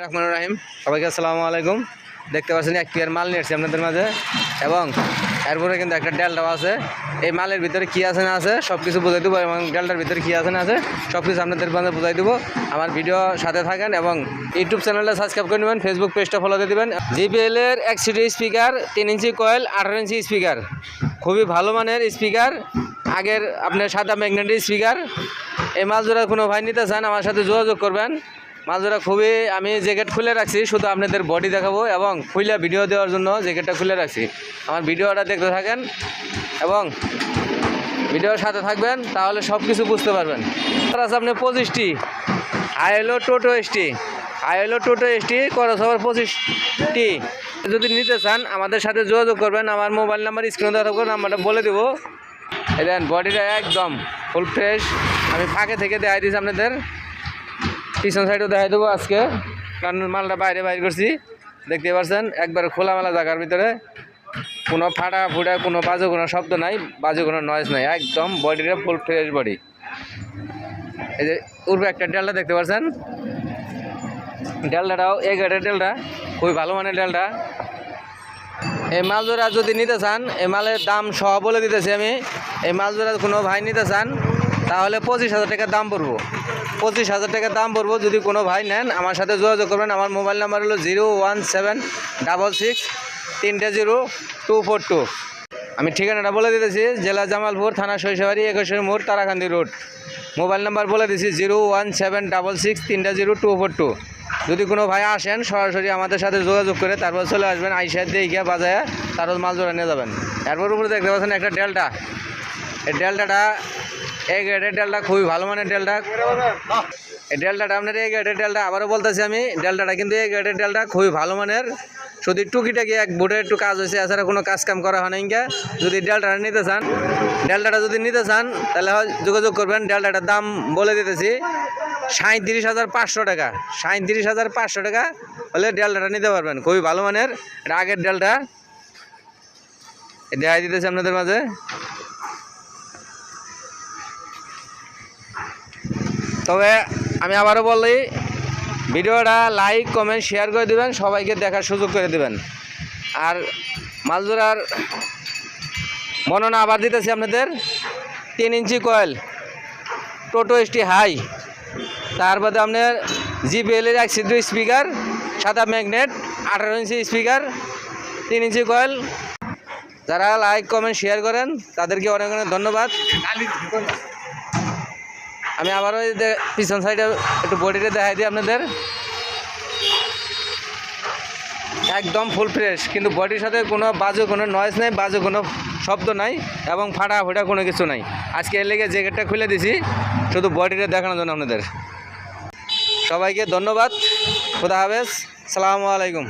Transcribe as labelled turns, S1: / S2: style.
S1: রহমান রাহিম। সবাইকে আসসালামু আলাইকুম। দেখতে পাচ্ছেন এক পেয়ার মাল নিয়েছি আপনাদের মাঝে। এবং এরপরে কিন্তু একটা ডেলটাও আছে। এই মালের ভিতরে কী আছে না আছে সব কিছু বুঝাই দেবো। এবং ডেলটার ভিতরে কী আছে না আছে সব কিছু আপনাদের মাঝে বুঝাই দেবো। আমার ভিডিও সাথে থাকেন এবং ইউটিউব চ্যানেলটা সাবস্ক্রাইব করে নেবেন ফেসবুক পেজটা ফলো দিয়ে দেবেন। জিপিএল এর এক সিডি স্পিকার তিন ইঞ্চি কয়েল আঠারো ইঞ্চি স্পিকার খুবই ভালো মানের স্পিকার আগের আপনার সাদা ম্যাগনেটিক স্পিকার এই মাল জোড়া কোনো ভাই নিতে চান, আমার সাথে যোগাযোগ করবেন। মাছধরা খুবই, আমি জ্যাকেট খুলে রাখছি, শুধু আপনাদের বডি দেখাবো এবং খুলে ভিডিও দেওয়ার জন্য জ্যাকেটটা খুলে রাখছি। আমার ভিডিওটা দেখতে থাকেন এবং ভিডিওর সাথে থাকবেন, তাহলে সব কিছু বুঝতে পারবেন। আর আছে আপনি পঁচিশটি। আই এলো টোটো এসটি আই এলো টোটো এসটি হওয়ার পঁচিশটি। যদি নিতে চান, আমাদের সাথে যোগাযোগ করবেন, আমার মোবাইল নাম্বার স্ক্রিনে দেওয়া থাকবে নাম্বারটা বলে দেবো। এই দেন বডিটা একদম ফুল ফ্রেশ আমি ফাঁকে থেকে দেখাই দিয়েছি আপনাদের। পিছন সাইডও দেখাই দেবো আজকে, কারণ মালটা বাইরে বাইর করছি। দেখতে পাচ্ছেন একবার খোলামেলা জায়গার ভিতরে। কোনো ফাটা ফুটা, কোনো বাজে কোনো শব্দ নাই, বাজে কোনো নয়েজ নাই, একদম বডিটা ফুল ফ্রেশ বডি এই যে উর্বে একটা ডেলটা দেখতে পাচ্ছেন ডেলটাটাও এই গাড়ির ডেলটা খুবই ভালো মানের ডেলটা এই মাল যদি নিতে চান, এই মালের দাম সহ বলে দিতেছি আমি, এই মাল কোনো ভাই নিতে চান তাহলে পঁচিশ হাজার টাকা দাম পড়ব। পঁচিশ হাজার টাকা দাম পড়ব যদি কোনো ভাই নেন, আমার সাথে যোগাযোগ করবেন। আমার মোবাইল নাম্বার হলো zero one seven double six তিনটে জিরো টু ফোর টু। আমি ঠিকানাটা বলে দিতেছি, জেলা জামালপুর, থানা শৈশবাড়ি একুশের মোড়, তারাকান্দি রোড। মোবাইল নাম্বার বলে দিছি, zero one seven double six তিনটা জিরো টু ফোর টু। যদি কোনো ভাই আসেন, সরাসরি আমাদের সাথে যোগাযোগ করে তারপর চলে আসবেন আইসার দিয়ে গিয়ে বাজায় তারপর মাল জোড়া নিয়ে যাবেন। এরপর উপরে দেখতে পাচ্ছেন একটা ডেল্টা। এই ডেল্টাটা এই গ্রেডের ডেলটা খুবই ভালো মানের ডেলটা এই ডেলটাটা আপনার এই গ্রেডের ডেলটা আবারও বলতেছি আমি ডেলটাটা কিন্তু এই গ্রেডের ডেলটা খুবই ভালো মানের। শুধু টুকিটাকি এক বুটে একটু কাজ হয়েছে, এছাড়া কোনো কাজ কাম করা হয় না যদি ডেলটাটা নিতে চান ডেলটাটা যদি নিতে চান, তাহলে যোগাযোগ করবেন ডেলটাটার দাম বলে দিতেছি সাঁত্রিশ হাজার পাঁচশো টাকা সাঁত্রিশ হাজার পাঁচশো টাকা হলে ডেলটাটা নিতে পারবেন, খুবই ভালো মানের। এটা আগের ডেলটা দেখাই দিতেছি আপনাদের মাঝে। তবে আমি আবারও বললি, ভিডিওটা লাইক কমেন্ট শেয়ার করে দেবেন, সবাইকে দেখার সুযোগ করে দেবেন। আর মালজোড়ার বর্ণনা আবার দিতেছি আপনাদের। তিন ইঞ্চি কয়েল টোটো এসটি হাই তার বাদে আপনার জিবিএলের এক সিদ্ধ স্পিকার সাদা ম্যাগনেট আঠারো ইঞ্চি স্পিকার তিন ইঞ্চি কয়েল যারা লাইক কমেন্ট শেয়ার করেন, তাদেরকে অনেক অনেক ধন্যবাদ। আমি আবারও এই যে পিছন সাইডে একটু বডিটা দেখাই দিই আপনাদের। একদম ফুল ফ্রেশ কিন্তু বডির সাথে কোনো বাজে কোনো নয়েজ নেই, বাজে কোনো শব্দ নাই এবং ফাটা ফুটা কোনো কিছু নাই। আজকে এর লেগে জ্যাকেটটা খুলে দিছি, শুধু বডিটা দেখানোর জন্য আপনাদের। সবাইকে ধন্যবাদ, খুদা হাফেজ, সালামু আলাইকুম।